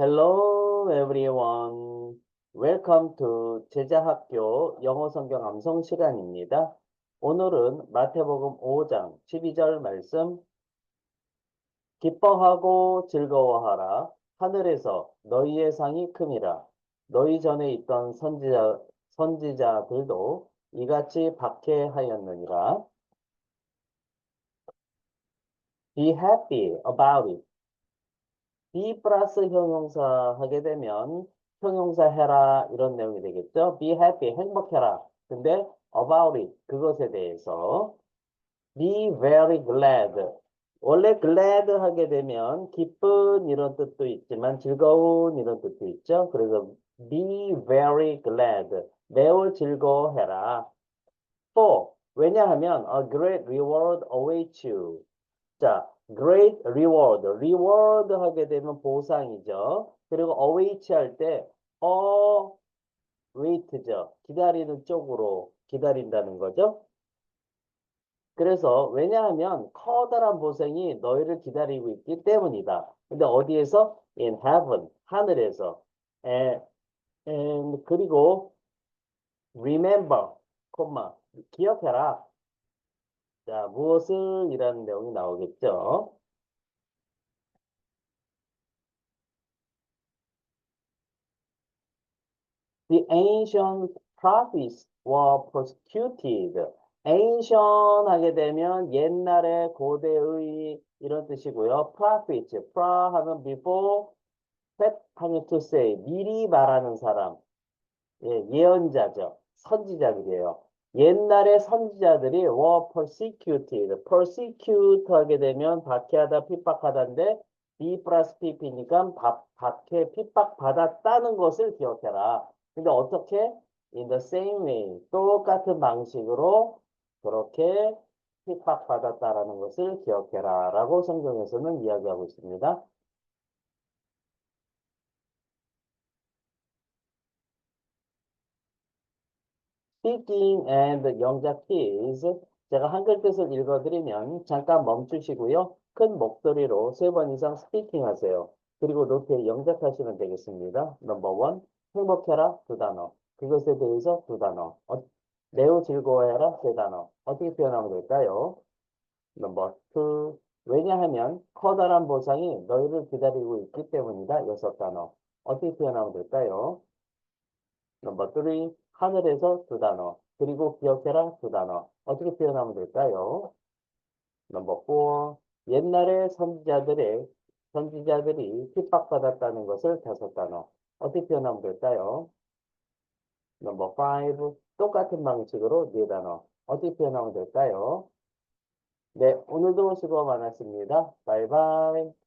Hello everyone. Welcome to 제자학교 영어 성경 암송 시간입니다. 오늘은 마태복음 5장 12절 말씀 기뻐하고 즐거워하라 하늘에서 너희의 상이 큼이라 너희 전에 있던 선지자 선지자들도 이같이 박해하였느니라 Be happy about it. Be 플러스 형용사 하게 되면 형용사 해라 이런 내용이 되겠죠. be happy 행복해라. 근데 about it 그것에 대해서 be very glad 원래 glad 하게 되면 기쁜 이런 뜻도 있지만 즐거운 이런 뜻도 있죠. 그래서 be very glad 매우 즐거워해라. for 왜냐하면 a great reward awaits you. 자, great reward. reward 하게 되면 보상이죠. 그리고 await 할 때, 어, wait죠. 기다리는 쪽으로 기다린다는 거죠. 그래서 왜냐하면 커다란 보상이 너희를 기다리고 있기 때문이다. 근데 어디에서? in heaven. 하늘에서. 에, and 그리고 remember, 기억해라. 자, 무엇을 이라는 내용이 나오겠죠. The ancient prophets were persecuted. ancient 하게 되면 옛날에 고대의 이런 뜻이고요. prophets, pra 하면 before, fet 하면 to say, 미리 말하는 사람. 예, 예언자죠. 선지자들이에요. 옛날에 선지자들이 were persecuted. persecute 하게 되면 박해하다, 핍박하다인데 B 플러스 PP니까 박해, 핍박받았다는 것을 기억해라. 근데 어떻게? In the same way. 똑같은 방식으로 그렇게 핍박받았다라는 것을 기억해라. 라고 성경에서는 이야기하고 있습니다. Speaking and 영작 keys 제가 한글 뜻을 읽어드리면 잠깐 멈추시고요. 큰 목소리로 세 번 이상 speaking 하세요. 그리고 노트에 영작하시면 되겠습니다. 넘버 원, 행복해라 두 단어. 그것에 대해서 두 단어. 어, 매우 즐거워해라 세 단어. 어떻게 표현하면 될까요? 넘버 투, 왜냐하면 커다란 보상이 너희를 기다리고 있기 때문이다. 여섯 단어. 어떻게 표현하면 될까요? 넘버 3, 하늘에서 두 단어. 그리고 기억해라 두 단어. 어떻게 표현하면 될까요? 넘버 4, 옛날에 선지자들의 선지자들이 핍박받았다는 것을 다섯 단어. 어떻게 표현하면 될까요? 넘버 5, 똑같은 방식으로 네 단어. 어떻게 표현하면 될까요? 네, 오늘도 수고 많았습니다. 바이바이.